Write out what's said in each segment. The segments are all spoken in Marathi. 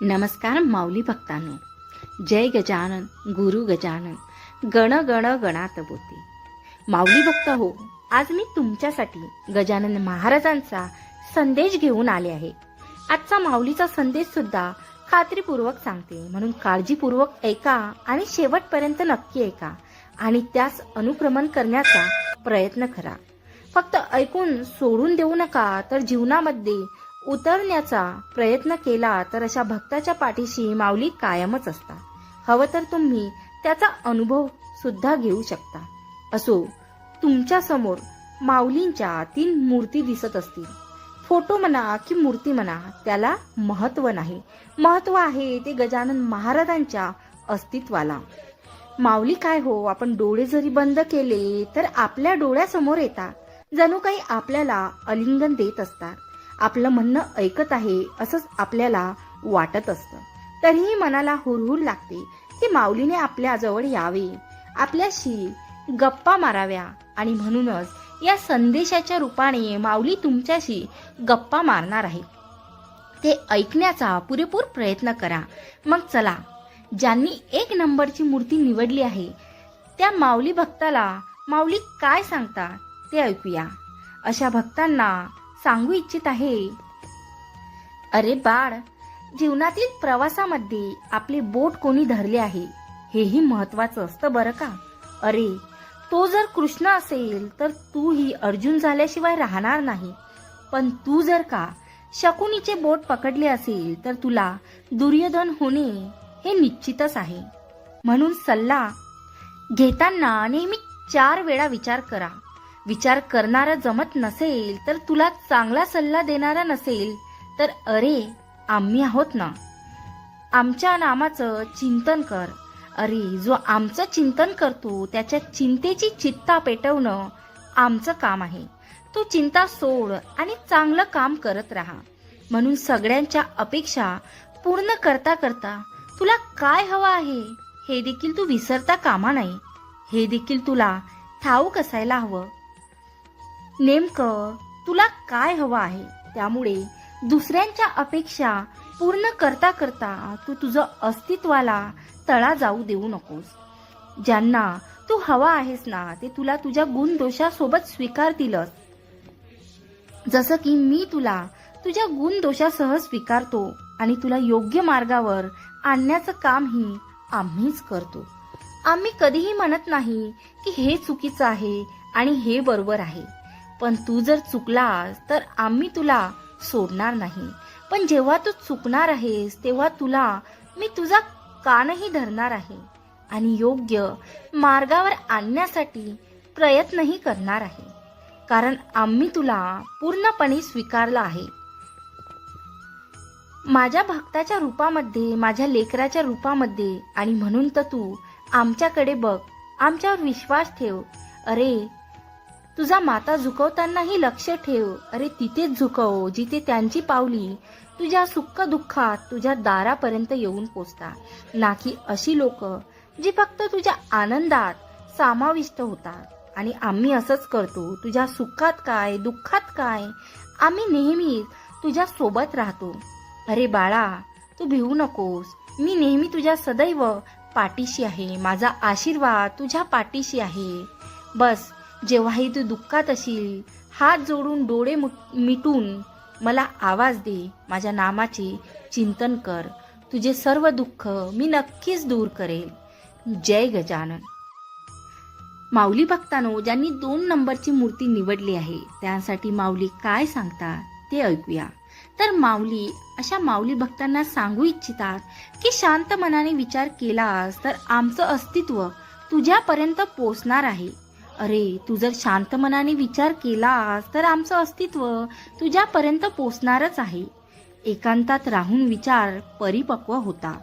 नमस्कार माऊली भक्तांनो. जय गजानन गुरु गजानन गण गण गणात बोते माऊली भक्त हो आज मी तुमच्यासाठी गजानन महाराजांचा संदेश घेऊन आले आहे. आजचा माऊलीचा संदेश सुद्धा खात्रीपूर्वक सांगते. म्हणून काळजीपूर्वक ऐका आणि शेवटपर्यंत नक्की ऐका आणि त्यास अनुक्रमण करण्याचा प्रयत्न करा. फक्त ऐकून सोडून देऊ नका तर जीवनामध्ये उतरण्याचा प्रयत्न केला तर अशा भक्ताच्या पाठीशी माऊली कायमच असतात. हवं तर तुम्ही त्याचा अनुभव सुद्धा घेऊ शकता. असो तुमच्यासमोर माऊलींच्या तीन मूर्ती दिसत असतील. फोटो म्हणा की मूर्ती म्हणा त्याला महत्त्व नाही. महत्त्व आहे ते गजानन महाराजांच्या अस्तित्वाला. माऊली काय हो आपण डोळे जरी बंद केले तर आपल्या डोळ्यासमोर येतात. जणू काही आपल्याला अलिंगन देत असतात. आपलं म्हणणं ऐकत आहे असंच आपल्याला वाटत असतं. तरीही मनाला हुरहुर लागते की माऊलीने आपल्या जवळ यावे. आपल्याशी गप्पा माराव्या आणि म्हणूनच या संदेशाच्या रूपाने माऊली तुमच्याशी गप्पा मारणार आहे. ते ऐकण्याचा पुरेपूर प्रयत्न करा. मग चला ज्यांनी एक नंबरची मूर्ती निवडली आहे त्या माऊली भक्ताला माऊली काय सांगतात ते ऐकूया. अशा भक्तांना सांगू इच्छित आहे. अरे बाळ जीवनातील प्रवासामध्ये आपले बोट कोणी धरले आहे हेही महत्वाचं असतं बरं का? अरे तो जर कृष्ण असेल तर तू ही अर्जुन झाल्याशिवाय राहणार नाही. पण तू जर का शकुनीचे बोट पकडले असेल तर तुला दुर्योधन होणे हे निश्चितच आहे. म्हणून सल्ला घेताना नेहमी चार वेळा विचार करा. विचार करणारा जमत नसेल तर तुला चांगला सल्ला देणारा नसेल तर अरे आम्ही आहोत ना. आमच्या नामाचं चिंतन कर. अरे जो आमचं चिंतन करतो त्याच्या चिंतेची चित्ता पेटवणं आमचं काम आहे. तू चिंता सोड आणि चांगलं काम करत राहा. म्हणून सगळ्यांच्या अपेक्षा पूर्ण करता करता तुला काय हवं आहे हे देखील तू विसरता कामा नाही हे देखील तुला ठाऊक असायला हवं. नेमकं तुला काय हवं आहे? त्यामुळे दुसऱ्यांच्या अपेक्षा पूर्ण करता करता तू तुझं अस्तित्वाला तळा जाऊ देऊ नकोस. ज्यांना तू हवा आहेस ना ते तुला तुझ्या गुण दोषासोबत स्वीकारतीलच. जसं की मी तुला तुझ्या गुण दोषासह स्वीकारतो आणि तुला योग्य मार्गावर आणण्याचं कामही आम्हीच करतो. आम्ही कधीही म्हणत नाही की हे चुकीचं आहे आणि हे बरोबर आहे. पण तू जर चुकलास तर आम्ही तुला सोडणार नाही. पण जेव्हा तू चुकणार आहेस तेव्हा तुला मी तुझा कानही धरणार आहे. आणि योग्य मार्गावर आणण्यासाठी प्रयत्नही करणार आहे. कारण आम्ही तुला पूर्णपणे स्वीकारलं आहे. माझ्या भक्ताच्या रूपामध्ये माझ्या लेकराच्या रूपामध्ये आणि म्हणून तर तू आमच्याकडे बघ आमच्यावर विश्वास ठेव. अरे तुझा माता झुकवतानाही लक्ष ठेव. अरे तिथेच झुकव जिथे त्यांची पावली. तुझ्या सुख दुःखात तुझ्या दारापर्यंत येऊन पोचता. ना की अशी लोक जी फक्त तुझ्या आनंदात समाविष्ट होतात. आणि आम्ही असंच करतो तुझ्या सुखात काय दुःखात काय? आम्ही नेहमीच तुझ्या सोबत राहतो. अरे बाळा तू भिवू नकोस. मी नेहमी तुझ्या सदैव पाठीशी आहे. माझा आशीर्वाद तुझ्या पाठीशी आहे. बस जेव्हाही तू दुःखात असेल हात जोडून डोळे मिटून मला आवाज दे माझ्या नामाचे चिंतन कर. तुझे सर्व दुःख मी नक्कीच दूर करेल. जय गजानन. माऊली भक्तानो ज्यांनी दोन नंबरची मूर्ती निवडली आहे त्यासाठी माऊली काय सांगतात ते ऐकूया. तर माऊली अशा माऊली भक्तांना सांगू इच्छितात की शांत मनाने विचार केलास तर आमचं अस्तित्व तुझ्यापर्यंत पोचणार आहे. अरे तू जर शांत मनाने विचार केलास तर आमचं अस्तित्व तुझ्यापर्यंत पोचणारच आहे. एकांतात राहून विचार परिपक्व होता.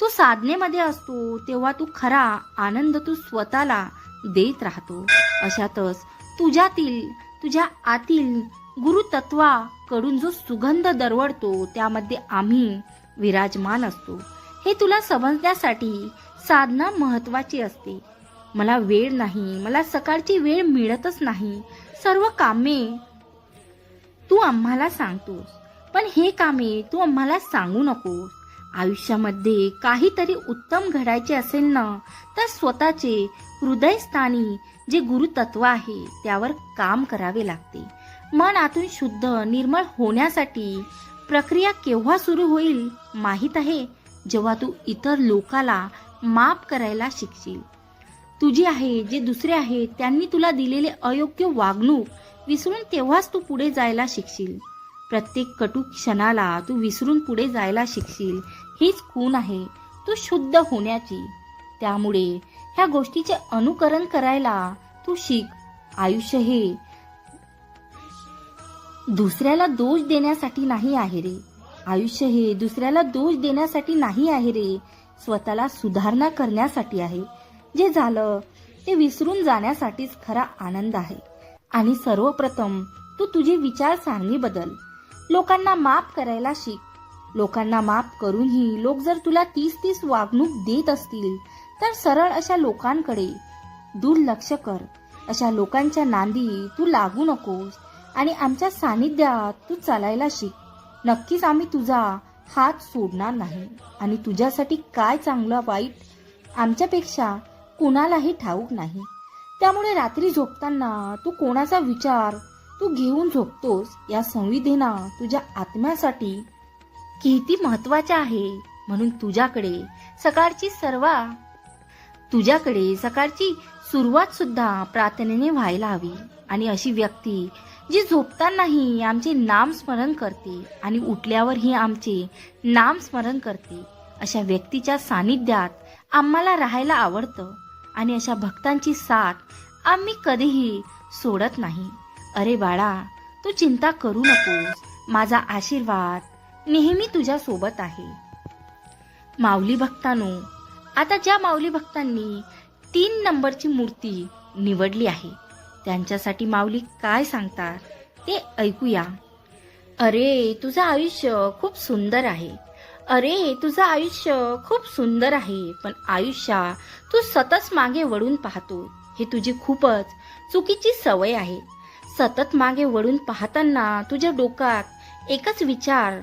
तू साधनेमध्ये असतो तेव्हा तू खरा आनंद तू स्वतःला देत राहतो. अशातच तुझ्यातील तुझ्या आतील गुरुतत्वाकडून जो सुगंध दरवळतो त्यामध्ये आम्ही विराजमान असतो. हे तुला समजण्यासाठी साधना महत्वाची असते. मला वेळ नाही मला सकाळची वेळ मिळतच नाही. सर्व कामे तू आम्हाला सांगतोस पण हे कामे तू आम्हाला सांगू नकोस. आयुष्यामध्ये काहीतरी उत्तम घडायचे असेल ना तर स्वतःचे हृदयस्थानी जे गुरुतत्व आहे त्यावर काम करावे लागते. मन आतून शुद्ध निर्मळ होण्यासाठी प्रक्रिया केव्हा सुरू होईल माहीत आहे? जेव्हा तू इतर लोकाला माफ करायला शिकशील. तुझी आहे जे दुसरे आहेत त्यांनी तुला दिलेले अयोग्य वागणूक विसरून तेव्हाच तू पुढे जायला शिकशील. प्रत्येक कटू क्षणाला तू विसरून पुढे जायला शिकशील. हीच खून आहे तू शुद्ध होण्याची. त्यामुळे ह्या गोष्टीचे अनुकरण करायला तू शिक. आयुष्य हे दुसऱ्याला दोष देण्यासाठी नाही आहे रे. आयुष्य हे दुसऱ्याला दोष देण्यासाठी नाही आहे रे. स्वतःला सुधारणा करण्यासाठी आहे. जे झालं ते विसरून जाण्यासाठीच खरा आनंद आहे. आणि सर्वप्रथम तू तुझी विचारसारणी बदल. लोकांना माफ करायला शिक. लोकांना माफ करूनही लोक जर तुला तीस तीस वागणूक देत असतील तर सरळ अशा लोकांकडे दुर्लक्ष कर. अशा लोकांच्या नांदी तू लागू नकोस आणि आमच्या सानिध्यात तू चालायला शिक. नक्कीच आम्ही तुझा हात सोडणार नाही. आणि तुझ्यासाठी काय चांगलं वाईट आमच्यापेक्षा कुणालाही ठाऊक नाही. त्यामुळे रात्री झोपताना तू कोणाचा विचार तू घेऊन झोपतोस या संविधेना तुझ्या आत्म्यासाठी किती महत्त्वाच्या आहे म्हणून तुझ्याकडे सकाळची सर्वा तुझ्याकडे सकाळची सुरुवात सुद्धा प्रार्थनेने व्हायला हवी. आणि अशी व्यक्ती जी झोपतानाही आमचे नाम स्मरण करते आणि उठल्यावरही आमचे नाम स्मरण करते अशा व्यक्तीच्या सानिध्यात आम्हाला राहायला आवडतं. आणि अशा भक्तांची साथ आम्ही कधीही सोडत नाही. अरे बाळा तू चिंता करू नकोस. माझा आशीर्वाद नेहमी तुझ्या सोबत आहे. माऊली भक्तांनो आता ज्या माऊली भक्तांनी तीन नंबरची मूर्ती निवडली आहे त्यांच्यासाठी माऊली काय सांगतात ते ऐकूया. अरे तुझं आयुष्य खूप सुंदर आहे. अरे तुझं आयुष्य खूप सुंदर आहे पण आयुष्या तू सतत मागे वळून पाहतो. हे तुझी खूपच चुकीची सवय आहे. सतत मागे वळून पाहताना तुझ्या डोक्यात एकच विचार.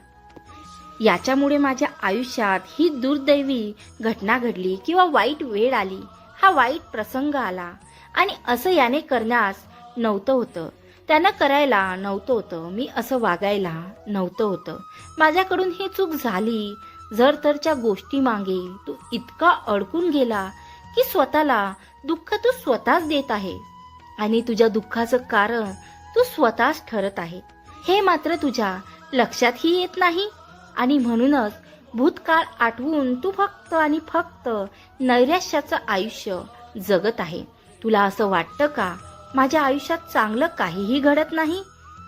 याच्यामुळे माझ्या आयुष्यात ही दुर्दैवी घटना घडली किंवा वाईट वेळ आली. हा वाईट प्रसंग आला आणि असं याने करण्यास नव्हतं होतं. त्यानं करायला नव्हतं होतं. मी असं वागायला नव्हतं होतं. माझ्याकडून ही चूक झाली. जर तरच्या गोष्टी मागे तू इतका अडकून गेला की स्वतःला दुःख तू स्वतःच देत आहे. आणि तुझ्या दुःखाचं कारण तू स्वतःच ठरत आहे. हे मात्र तुझ्या लक्षातही येत नाही. आणि म्हणूनच भूतकाळ आठवून तू फक्त आणि फक्त नैराश्याचं आयुष्य जगत आहे. तुला असं वाटतं का? माझ्या आयुष्यात चांगलं काहीही घडत नाही.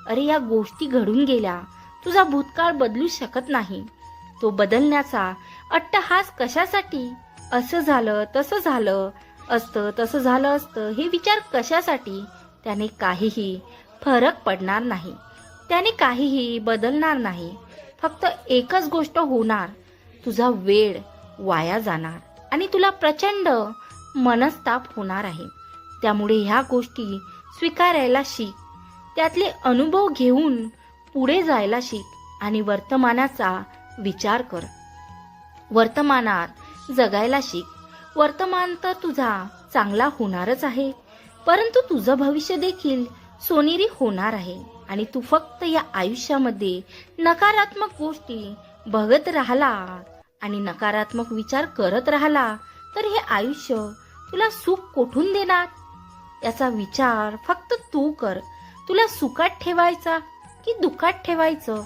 अरे या गोष्टी घडून गेल्या. तुझा भूतकाळ बदलू शकत नाही. तो बदलण्याचा अट्टहास कशासाठी? असं झालं तसं झालं. असतं तसं झालं असतं हे विचार कशासाठी? त्याने काहीही फरक पडणार नाही. त्याने काहीही बदलणार नाही. फक्त एकच गोष्ट होणार. तुझा वेळ वाया जाणार आणि तुला प्रचंड मनस्ताप होणार आहे. त्यामुळे ह्या गोष्टी स्वीकारायला शिक. त्यातले अनुभव घेऊन पुढे जायला शिक आणि वर्तमानाचा विचार कर. वर्तमानात जगायला शिक. वर्तमान तर तुझा चांगला होणारच आहे परंतु तुझं भविष्य देखील सोनेरी होणार आहे आणि तू फक्त या आयुष्यामध्ये नकारात्मक गोष्टी बघत राहिला आणि नकारात्मक विचार करत राहिला तर हे आयुष्य तुला सुख कोठून देणार? याचा विचार फक्त तू कर. तुला सुखात ठेवायचा की दुःखात ठेवायचं?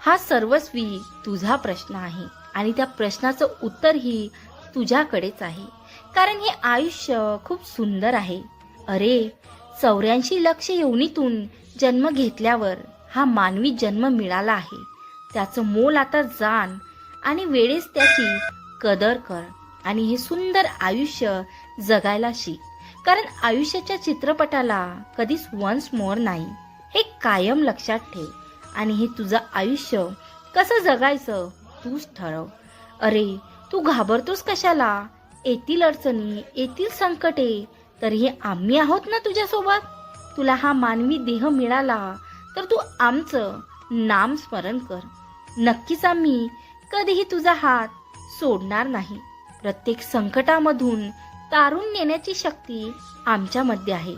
हा सर्वस्वी तुझा प्रश्न आहे आणि त्या प्रश्नाचं उत्तरही तुझ्याकडेच आहे. कारण हे आयुष्य खूप सुंदर आहे. अरे चौऱ्याऐंशी लक्ष योनीतून जन्म घेतल्यावर हा मानवी जन्म मिळाला आहे. त्याचं मोल आता जाण आणि वेळेस त्याची कदर कर आणि हे सुंदर आयुष्य जगायला शिक. कारण आयुष्याच्या चित्रपटाला कधीच वन्स मोर नाही. हे कायम लक्षात ठेव. आणि हे तुझं आयुष्य कसं जगायचं तूच ठरव. अरे तू घाबरतोस कशाला? येतील अडचणी येतील संकटे तरीही आम्ही आहोत ना तुझ्यासोबत? तुला हा मानवी देह मिळाला तर तू आमचं नाम स्मरण कर. नक्कीच आम्ही कधीही तुझा हात सोडणार नाही. प्रत्येक संकटामधून तारून नेण्याची शक्ती आमच्यामध्ये आहे.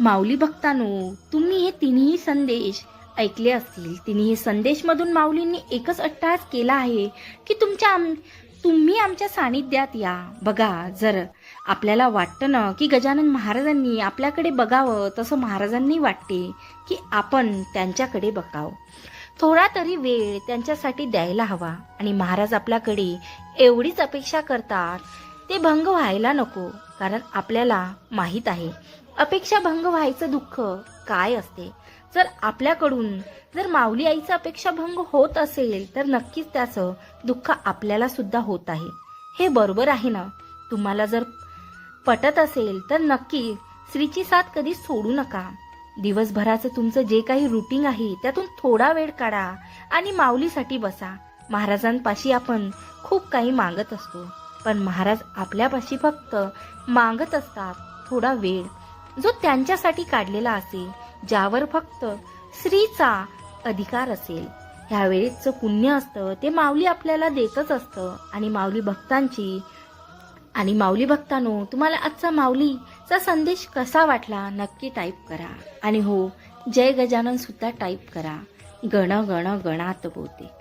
माऊली भक्तांनो तुम्ही हे तिन्ही संदेश ऐकले असतील. तिन्ही संदेशमधून माऊलींनी एकच अट्टास केला आहे की तुमच्या आम तुम्ही आमच्या सानिध्यात या. बघा जर आपल्याला वाटतं ना की गजानन महाराजांनी आपल्याकडे बघावं तसं महाराजांनी वाटते की आपण त्यांच्याकडे बघावं. थोडा तरी वेळ त्यांच्यासाठी द्यायला हवा आणि महाराज आपल्याकडे एवढीच अपेक्षा करतात ते भंग व्हायला नको कारण आपल्याला माहीत आहे अपेक्षा भंग व्हायचं दुःख काय असते. जर आपल्याकडून जर माऊली आईचा अपेक्षा भंग होत असेल तर नक्कीच त्याचं दुःख आपल्याला सुद्धा होत आहे. हे बरोबर आहे ना? तुम्हाला जर पटत असेल तर नक्की स्त्रीची साथ कधी सोडू नका. दिवसभराचं तुमचं जे काही रुटीन आहे त्यातून थोडा वेळ काढा आणि माऊलीसाठी बसा. महाराजांपाशी आपण खूप काही मागत असतो. पण महाराज आपल्यापाशी फक्त मागत असतात थोडा वेळ. जो त्यांच्यासाठी काढलेला असेल ज्यावर फक्त स्त्रीचा अधिकार असेल. ह्या वेळेचं पुण्य असतं ते माऊली आपल्याला देतच असतं. आणि माऊली भक्तांची आणि माऊली भक्तांनो तुम्हाला आजचा माऊलीचा संदेश कसा वाटला नक्की टाईप करा. आणि हो जय गजानन सुद्धा टाईप करा. गण गण गणात बोते.